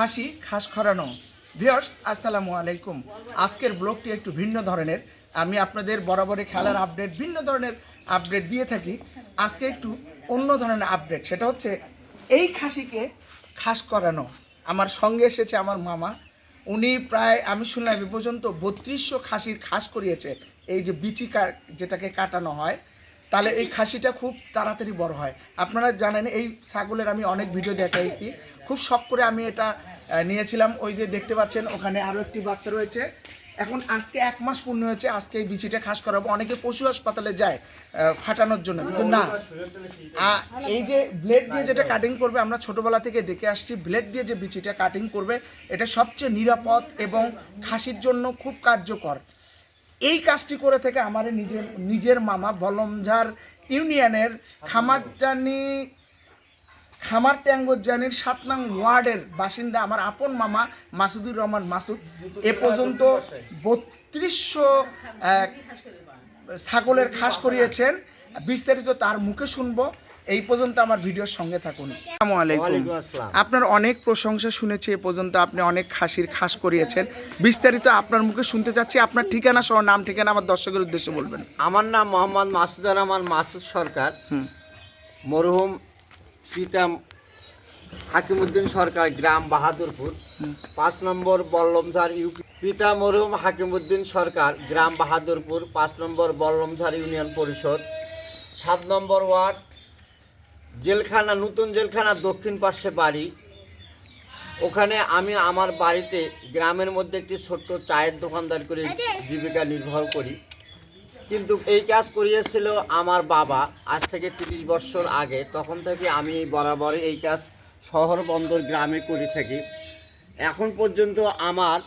খাসি খাস খরানো। ভিওর্স আসসালামু আলাইকুম। আজকের ব্লগটি একটু ভিন্ন ধরনের। আমি আপনাদের বরাবরই খেলার আপডেট, ভিন্ন ধরনের আপডেট দিয়ে থাকি। আজকে একটু অন্য ধরনের আপডেট। সেটা হচ্ছে, এই খাসিকে খাস করানো। আমার সঙ্গে এসেছে আমার মামা। উনি প্রায়, আমি শুনলাম এ পর্যন্ত বত্রিশশো খাসির খাস করিয়েছে। এই যে বিচি যেটাকে কাটানো হয়। তাহলে এই খাসিটা খুব তাড়াতাড়ি বড় হয়। আপনারা জানেন, এই ছাগলের আমি অনেক ভিডিও দেখাইছি। খুব শখ করে আমি এটা নিয়েছিলাম। ওই যে দেখতে পাচ্ছেন, ওখানে আরও একটি বাচ্চা রয়েছে। এখন আজকে এক মাস পূর্ণ হয়েছে, আজকে এই বিচিটা খাস করাবো। অনেকে পশু হাসপাতালে যায় ফাটানোর জন্য। কিন্তু না এই যে ব্লেড দিয়ে যেটা কাটিং করবে, আমরা ছোটবেলা থেকে দেখে আসছি ব্লেড দিয়ে যে বিচিটা কাটিং করবে, এটা সবচেয়ে নিরাপদ এবং খাসির জন্য খুব কার্যকর। এই কাজটি করে থেকে আমার নিজের নিজের মামা বলমঝার ইউনিয়নের খামারটানি, খামার ট্যাঙ্গজানির সাত নং ওয়ার্ডের বাসিন্দা আমার আপন মামা মাসুদুর রহমান মাসুদ। এ পর্যন্ত বত্রিশশো ছাগলের খাস করিয়েছেন। বিস্তারিত তার মুখে শুনব। এই পর্যন্ত আমার ভিডিওর সঙ্গে থাকুন। আসসালামু আলাইকুম। আপনার অনেক প্রশংসা শুনেছি এ পর্যন্ত আপনি অনেক খাসির খাস করিয়েছেন। বিস্তারিত আপনার মুখে শুনতে চাচ্ছি আপনার ঠিকানা সহ নাম ঠিকানা আমার দর্শকের উদ্দেশ্যে বলবেন। আমার নাম মোহাম্মদ মাসুদুর রহমান মাসুদ সরকার। মরহুম পিতাম হাকিমুদ্দিন সরকার গ্রাম বাহাদুরপুর। পাঁচ নম্বর বল্লমঝার ইউপি পিতা মরহুম হাকিমুদ্দিন সরকার গ্রাম বাহাদুরপুর। পাঁচ নম্বর বল্লমঝার ইউনিয়ন পরিষদ। সাত নম্বর ওয়ার্ড জেলখানা, নতুন জেলখানা দক্ষিণ পাশে বাড়ি। ওখানে আমি আমার বাড়িতে গ্রামের মধ্যে একটি ছোট্ট চায়ের দোকানদার করে জীবিকা নির্বাহ করি। কিন্তু এই কাজ করিয়েছিল আমার বাবা আজ থেকে তিরিশ বছর আগে। তখন থেকে আমি বরাবর এই কাজ শহর বন্দর গ্রামে করে থাকি। এখন পর্যন্ত আমার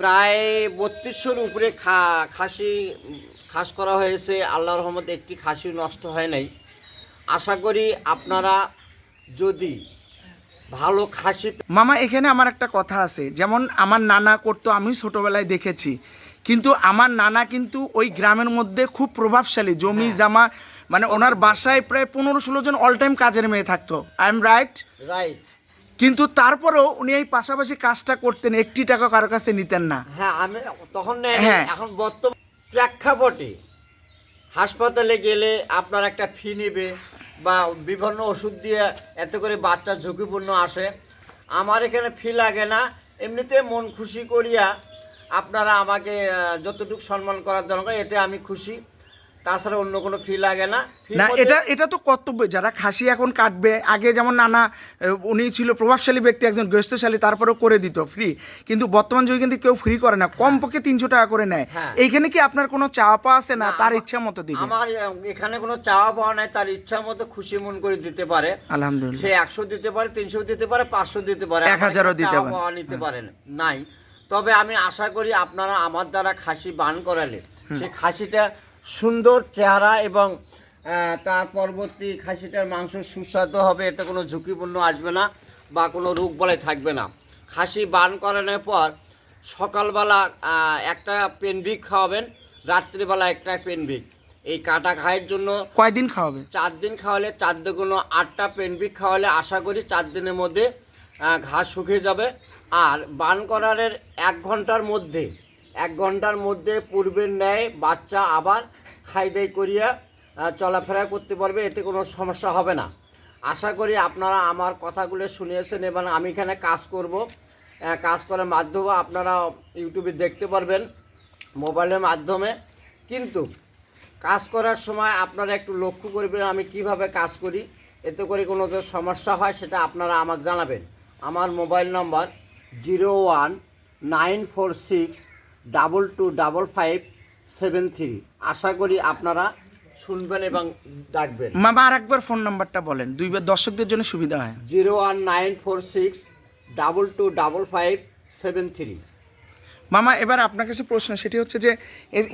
প্রায় বত্রিশশোর উপরে খা, খাসি খাস করা হয়েছে। আল্লাহ রহমত একটি খাসি নষ্ট হয় নাই। আশা করি আপনারা যদি ভালো খাসি মামা এখানে আমার একটা কথা আছে। যেমন আমার নানা করতো আমি ছোটবেলায় দেখেছি। কিন্তু আমার নানা কিন্তু ওই গ্রামের মধ্যে খুব প্রভাবশালী জমি জামা মানে ওনার বাসায় প্রায় পনেরো ষোলো জন অল টাইম কাজের মেয়ে থাকতো। আই এম রাইট রাইট কিন্তু তারপরেও উনি এই পাশাপাশি কাজটা করতেন একটি টাকা কারও কাছে নিতেন না। হ্যাঁ আমি তখন হ্যাঁ। এখন বর্তমান প্রেক্ষাপটে হাসপাতালে গেলে আপনার একটা ফি নেবে। বা বিভিন্ন ওষুধ দিয়ে এত করে বাচ্চা ঝুঁকিপূর্ণ আসে। আমার এখানে ফি লাগে না। এমনিতে মন খুশি করিয়া আপনারা আমাকে যতটুকু সম্মান করার দরকার, এতে আমি খুশি। তাছাড়া অন্য কোনো ফি লাগে না। না এটা এটা তো কর্তব্য। যারা খাসি এখন কাটবে আগে যেমন নানা উনি ছিল প্রভাবশালী ব্যক্তি একজন গৃহস্থশালী তারপরেও করে দিত ফ্রি কিন্তু বর্তমান যুগে কিন্তু কেউ ফ্রি করে না। কম পক্ষে তিনশো টাকা করে নেয়। হ্যাঁ। এইখানে কি আপনার কোনো চাওয়া পাওয়া আছে না? তার ইচ্ছা মতো দিবে? আমার এখানে কোনো চাওয়া পাওয়া নাই তার ইচ্ছা মতো খুশি মন করে দিতে পারে। আলহামদুলিল্লাহ। সে একশো দিতে পারে তিনশো দিতে পারে পাঁচশো দিতে পারে এক হাজারও দিতে পারে। নিতে পারেন নাই। তবে আমি আশা করি আপনারা আমার দ্বারা খাসি বান করালে সে খাসিটা সুন্দর চেহারা এবং তার পরবর্তী খাসিটার মাংস সুস্বাদু হবে এতে কোনো ঝুঁকিপূর্ণ আসবে না বা কোনো রোগ বলে থাকবে না। খাসি বান করানোর পর সকালবেলা একটা পেনভিক খাওয়াবেন রাত্রিবেলা একটা পেনভিক। এই কাটা খায়ের জন্য কয়দিন খাওয়াবে? চার দিন খাওয়ালে চার দুগুণ আটটা পেনপিক খাওয়ালে আশা করি চার দিনের মধ্যে ঘাস শুকিয়ে যাবে। আর বান করারের এক ঘণ্টার মধ্যে এক ঘণ্টার মধ্যে পূর্বের ন্যায় বাচ্চা আবার খাই দাই করিয়া চলাফেরা করতে পারবে, এতে কোনো সমস্যা হবে না। আশা করি আপনারা আমার কথাগুলো শুনিয়েছেন এবং আমি এখানে কাজ করব। কাজ করার মাধ্যমে আপনারা ইউটিউবে দেখতে পারবেন মোবাইলের মাধ্যমে। কিন্তু কাজ করার সময় আপনারা একটু লক্ষ্য করবেন আমি কীভাবে কাজ করি। এতে করে কোনো যে সমস্যা হয় সেটা আপনারা আমাকে জানাবেন। আমার mobile number zero one nine four six double two double five seven three আশা করি আপনারা শুনবেন এবং ডাকবেন। মামা আর একবার ফোন নাম্বারটা বলেন। দুইবার দর্শকদের জন্য সুবিধা হয়। Zero one nine four six double two double five seven three মামা এবার আপনার কাছে প্রশ্ন সেটি হচ্ছে যে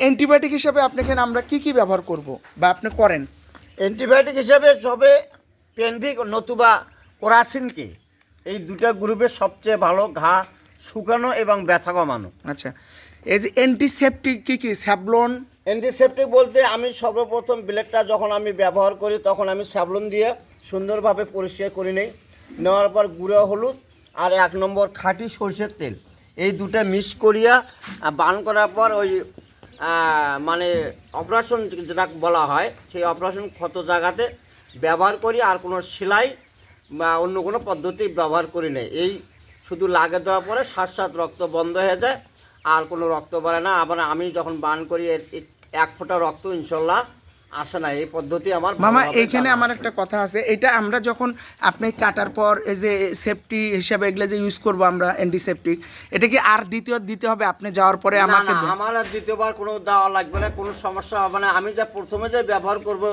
অ্যান্টিবায়োটিক হিসাবে আপনাকে আমরা কি কি ব্যবহার করব বা আপনি করেন? অ্যান্টিবায়োটিক হিসাবে সবে পেনভিক নতুবা কোরাসিনকে এই দুটা গ্রুপের সবচেয়ে ভালো ঘা শুকানো এবং ব্যথা কমানো। আচ্ছা। এই যে অ্যান্টিসেপটিক কি কি? স্যাবলন অ্যান্টিসেপ্টিক বলতে আমি সর্বপ্রথম ব্লেডটা যখন আমি ব্যবহার করি, তখন আমি স্যাবলন দিয়ে সুন্দরভাবে পরিষ্কার করে নেই। নেওয়ার পর গুঁড়ো হলুদ আর এক নম্বর খাঁটি সরষের তেল। এই দুটো মিক্স করিয়া বান করার পর ওই মানে অপারেশন যেটা বলা হয়, সেই অপারেশন ক্ষত জায়গাতে ব্যবহার করি আর কোনো সেলাই বা অন্য কোনো পদ্ধতি ব্যবহার করি না এই শুধু লাগে দেওয়ার পরে সাত রক্ত বন্ধ হয়ে যায়। আর কোনো রক্ত বাড়ে না। আবার আমি যখন বান করি এক ফোঁটা রক্ত ইনশাল্লাহ আসে না। এই পদ্ধতি আমার মামা এইখানে আমার একটা কথা আছে। এটা আমরা যখন আপনি কাটার পর এই যে সেফটি হিসাবে এগুলো যে ইউজ করব আমরা অ্যান্টিসেপটিক এটা কি আর দ্বিতীয় দিতে হবে? আপনি যাওয়ার পরে আমাকে আমার আর দ্বিতীয়বার কোনো দেওয়া লাগবে না কোনো সমস্যা হবে না। আমি যা প্রথমে যে ব্যবহার করব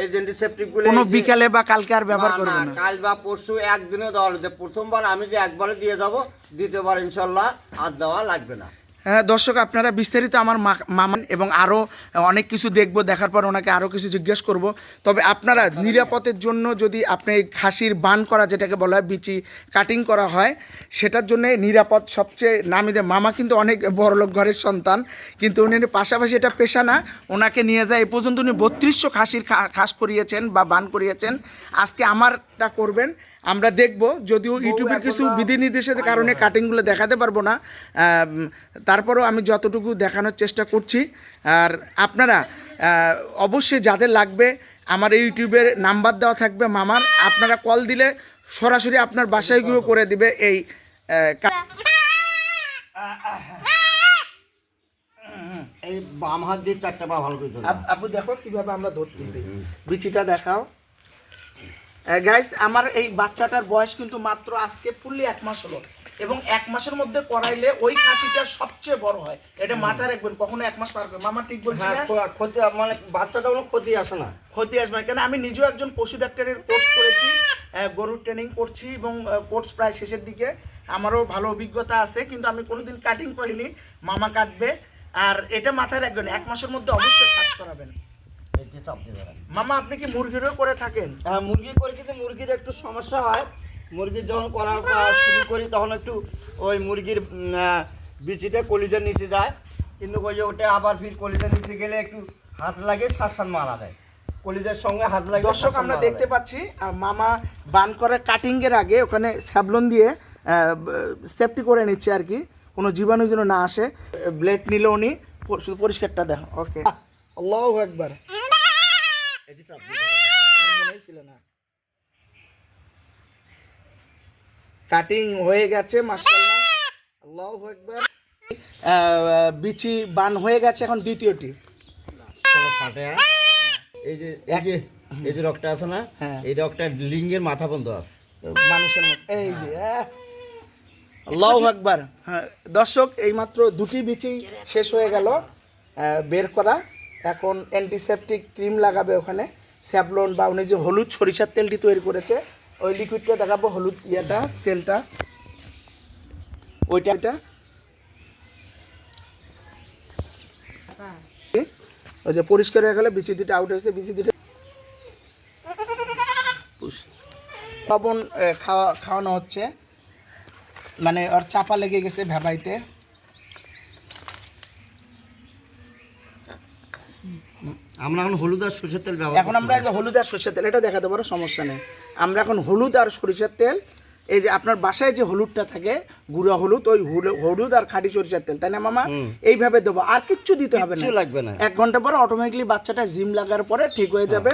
এই অ্যান্টিসেপটিকগুলো কোনো বিকালে বা কালকে আর ব্যবহার করব না কাল বা পরশু একদিনে দেওয়া প্রথমবার আমি যে একবারে দিয়ে যাব দ্বিতীয়বার ইনশাল্লাহ আর দেওয়া লাগবে না। হ্যাঁ দর্শক, আপনারা বিস্তারিত আমার মা- মামা এবং আরও অনেক কিছু দেখব, দেখার পর ওনাকে আরও কিছু জিজ্ঞেস করব। তবে আপনারা নিরাপদের জন্য যদি আপনি খাসির বান করা, যেটাকে বলা হয় বিচি কাটিং করা হয়, সেটার জন্য নিরাপদ সবচেয়ে নামি দেয়। মামা কিন্তু অনেক বড়লোক ঘরের সন্তান, কিন্তু উনি পাশাপাশি এটা পেশা না, ওনাকে নিয়ে যায়। এ পর্যন্ত উনি বত্রিশশো খাসির খাস করিয়েছেন বা বান করিয়েছেন। আজকে আমারটা করবেন আমরা দেখব যদিও ইউটিউবের কিছু বিধিনির্দেশের কারণে কাটিংগুলো দেখাতে পারব না। তারপরেও আমি যতটুকু দেখানোর চেষ্টা করছি আর আপনারা অবশ্যই যাদের লাগবে আমার এই ইউটিউবের নাম্বার দেওয়া থাকবে মামার আপনারা কল দিলে সরাসরি আপনার বাসায় গিয়েও করে দিবে এই এই বাম হাত দিয়ে চারটা পা ভালো করে ধরো। আপু দেখো কীভাবে আমরা ধরতেছি। বিচিটা দেখাও। গাইস আমার এই বাচ্চাটার বয়স কিন্তু মাত্র আজকে ফুললি এক মাস হলো। এবং এক মাসের মধ্যে করাইলে ওই খাসিটা সবচেয়ে বড় হয়। এটা মাথায় রাখবেন কখনো এক মাস পার করবে মামা ঠিক বলছি হ্যাঁ না? ক্ষতি মানে বাচ্চাটা কোনো ক্ষতি আসে না। ক্ষতি আসবে না। কেন আমি নিজেও একজন পশু ডাক্তারের কোর্স করেছি গরুর ট্রেনিং করছি এবং কোর্স প্রায় শেষের দিকে। আমারও ভালো অভিজ্ঞতা আছে কিন্তু আমি কোনোদিন কাটিং করিনি। মামা কাটবে। আর এটা মাথায় রাখবেন এক মাসের মধ্যে অবশ্যই কাজ করাবেন। যে চাপ দিয়ে ধরেন। মামা আপনি কি মুরগিরও করে থাকেন? হ্যাঁ মুরগি করে কিন্তু মুরগির একটু সমস্যা হয়। মুরগির যখন করা শুরু করি তখন একটু ওই মুরগির বিচিটা কলিজার নিচে যায়। কিন্তু ওই যে ওটা আবার ফির কলিজার নিচে গেলে একটু হাত লাগে শ্বাসান মারা দেয় কলিজার সঙ্গে হাত লাগে দর্শক আমরা দেখতে পাচ্ছি মামা বান করে কাটিং এর আগে ওখানে স্যাবলন দিয়ে সেফটি করে নিচ্ছে আর কি। কোনো জীবাণু যেন না আসে। ব্লেড নিল উনি শুধু পরিষ্কারটা দেখো ওকে আল্লাহ একবার এই যে চাপ মনে হয়েছিল না। কাটিং হয়ে গেছে মাশাআল্লাহ। আল্লাহু আকবার। বিচি বান হয়ে গেছে এখন দ্বিতীয়টি। চলো ফাটে হ্যাঁ? এই যে এই যে এই যে রকটা আছে না হ্যাঁ। এই রকটা লিঙ্গের মাথা বন্ধ আছে। মানুষের মতো। এই যে। আল্লাহু আকবার। হ্যাঁ দর্শক এইমাত্র দুটি বিচি শেষ হয়ে গেল। বের করা। এখন অ্যান্টিসেপটিক ক্রিম লাগাবে ওখানে স্যাবলন বা উনি যে হলুদ সরিষার তেলটি তৈরি করেছে ওই লিকুইডটা দেখাবো হলুদ ইয়েটা তেলটা। ওইটা ওইটা। ওই যে পরিষ্কার হয়ে গেলে বিচি দুটো আউট হয়েছে বিচি দুটো লবণ খাওয়া খাওয়ানো হচ্ছে। মানে ওর চাপা লেগে গেছে ভেবাইতে। আমরা এখন হলুদ আর সরষের তেল ব্যবহার এখন আমরা এই যে হলুদ আর সরিষার তেল এটা দেখাতে পারো সমস্যা নেই। আমরা এখন হলুদ আর সরিষার তেল এই যে আপনার বাসায় যে হলুদটা থাকে গুঁড়া হলুদ ওই হলুদ আর খাঁটি সরিষার তেল তাই না মামা? এইভাবে দেবো আর কিচ্ছু দিতে হবে না। লাগবে না। এক ঘণ্টা পরে অটোমেটিকলি বাচ্চাটা জিম লাগার পরে ঠিক হয়ে যাবে।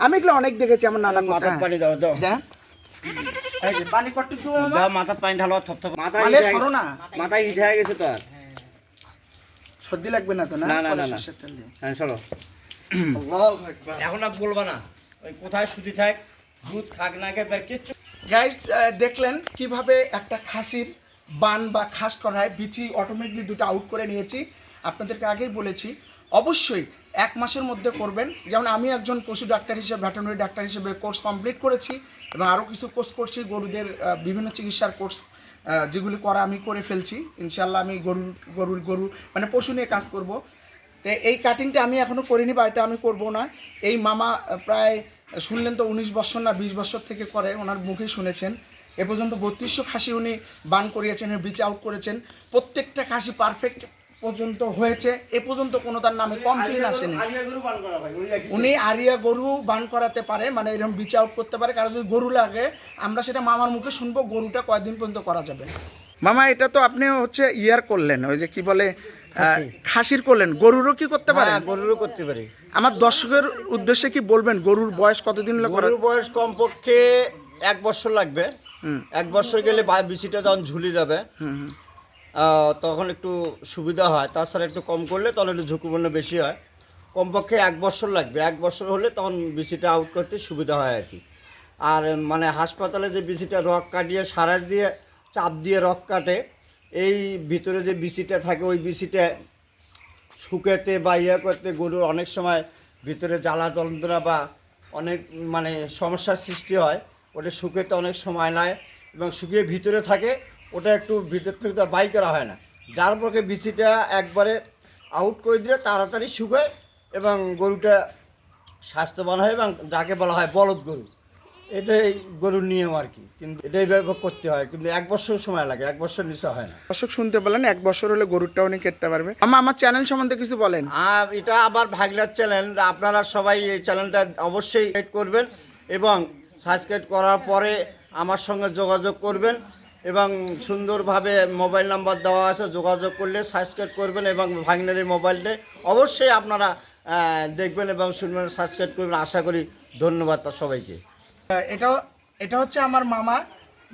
আমি এগুলো অনেক দেখেছি আমার নানা মাথার পানি দাও দাও। পানি কট্টু দাও মাথার পানি ঢালো থপ থপ। মাথা সরো না। মাথায় হিট হয়ে গেছে তো আর। সর্দি লাগবে না তো না? না, না, না, না। এখন আর বলবা না। ওই কোথায় সুদি থাক দুধ খাক না গে কিচ্ছু গাইস দেখলেন কীভাবে একটা খাসির বান বা খাস করায় বিচি অটোমেটিকলি দুটো আউট করে নিয়েছি। আপনাদেরকে আগেই বলেছি অবশ্যই এক মাসের মধ্যে করবেন। যেমন আমি একজন পশু ডাক্তার হিসেবে ভেটেরিনারি ডাক্তার হিসেবে কোর্স কমপ্লিট করেছি এবং আরও কিছু কোর্স করছি গরুদের বিভিন্ন চিকিৎসার কোর্স যেগুলি করা আমি করে ফেলছি। ইনশাল্লাহ আমি গরুর গরুর গরু মানে পশু নিয়ে কাজ করব। তো এই কাটিংটা আমি এখনও করিনি বা এটা আমি করব না। এই মামা প্রায় শুনলেন তো উনিশ বছর না বিশ বছর থেকে করে ওনার মুখেই শুনেছেন। এ পর্যন্ত বত্রিশশো খাসি উনি বান করিয়েছেন বিচ আউট করেছেন। প্রত্যেকটা খাসি পারফেক্ট পর্যন্ত হয়েছে। এ পর্যন্ত কোনো তার নামে কমপ্লেন আসেনি। উনি আরিয়া গরু বান করাতে পারে মানে এরকম বিচ আউট করতে পারে। কারণ যদি গরু লাগে আমরা সেটা মামার মুখে শুনব গরুটা কয়দিন পর্যন্ত করা যাবে মামা এটা তো আপনি হচ্ছে ইয়ার করলেন ওই যে কি বলে খাসির করলেন। গরুরও কি করতে পারে হ্যাঁ গরুরও করতে পারি। আমার দর্শকের উদ্দেশ্যে কি বলবেন? গরুর বয়স কতদিন গরুর বয়স কমপক্ষে এক বছর লাগবে। এক বছর গেলে বিচিটা যখন ঝুলে যাবে। তখন একটু সুবিধা হয়। তাছাড়া একটু কম করলে তখন একটু ঝুঁকিপূর্ণ বেশি হয়। কমপক্ষে এক বছর লাগবে। এক বছর হলে তখন বিচিটা আউট করতে সুবিধা হয় আর কি। আর মানে হাসপাতালে যে বিচিটা রক কাটিয়ে সারাজ দিয়ে চাপ দিয়ে রক কাটে এই ভিতরে যে বিচিটা থাকে, ওই বিচিটা শুকাতে বা ইয়ে করতে গরুর অনেক সময় ভিতরে জ্বালা যন্ত্রণা বা অনেক মানে সমস্যার সৃষ্টি হয়। ওটা শুকাতে অনেক সময় নেয় এবং শুকিয়ে ভিতরে থাকে, ওটা একটু ভিতর থেকে তো বাই করা হয় না। যার পক্ষে বিচিটা একবারে আউট করে দিলে তাড়াতাড়ি শুকায় এবং গরুটা স্বাস্থ্যবান হয় এবং যাকে বলা হয় বলদ গরু। এটাই গরুর নিয়ম আর কি। কিন্তু এটাই ব্যবহার করতে হয় কিন্তু এক বছর সময় লাগে এক বছর নিচে হয় না। দর্শক শুনতে পেলেন এক বছর হলে গরুরটা উনি কেটতে পারবে। আমা আমার চ্যানেল সম্বন্ধে কিছু বলেন। আর এটা আবার ভাগলার চ্যানেল আপনারা সবাই এই চ্যানেলটা অবশ্যই এড করবেন এবং সাবস্ক্রাইব করার পরে আমার সঙ্গে যোগাযোগ করবেন এবং সুন্দরভাবে মোবাইল নাম্বার দেওয়া আছে যোগাযোগ করলে সাবস্ক্রাইব করবেন এবং ভাগনার এই মোবাইলটা অবশ্যই আপনারা দেখবেন এবং শুনবেন সাবস্ক্রাইব করবেন। আশা করি ধন্যবাদ সবাইকে। এটা এটা হচ্ছে আমার মামা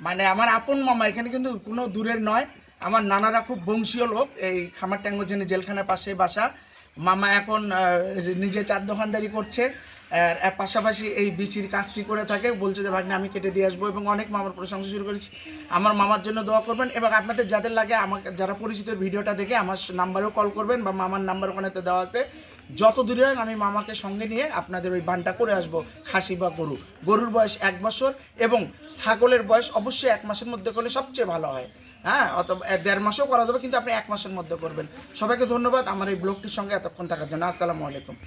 মানে আমার আপন মামা, এখানে কিন্তু কোনো দূরের নয়। আমার নানারা খুব বংশীয় লোক, এই খামার ট্যাঙ্গোজেনি জেলখানার পাশে বাসা। মামা এখন নিজে চার দোকানদারি করছে। পাশাপাশি এই বিচির কাজটি করে থাকে বলছে যে ভাগ্নে আমি কেটে দিয়ে আসব। এবং অনেক মামার প্রশংসা শুরু করেছি। আমার মামার জন্য দোয়া করবেন এবং আপনাদের যাদের লাগে আমাকে যারা পরিচিত ভিডিওটা দেখে আমার নাম্বারেও কল করবেন বা মামার নাম্বার ওখানে তো দেওয়া আছে। যত দূরে হয় আমি মামাকে সঙ্গে নিয়ে আপনাদের ওই বানটা করে আসব খাসি বা গরু। গরুর বয়স এক বছর এবং ছাগলের বয়স অবশ্যই এক মাসের মধ্যে করলে সবচেয়ে ভালো হয়। হ্যাঁ এ, দেড় মাসও করা যাবে কিন্তু আপনি এক মাসের মধ্যে করবেন। সবাইকে ধন্যবাদ আমার এই ব্লগটির সঙ্গে এতক্ষণ থাকার জন্য। আসসালামু আলাইকুম।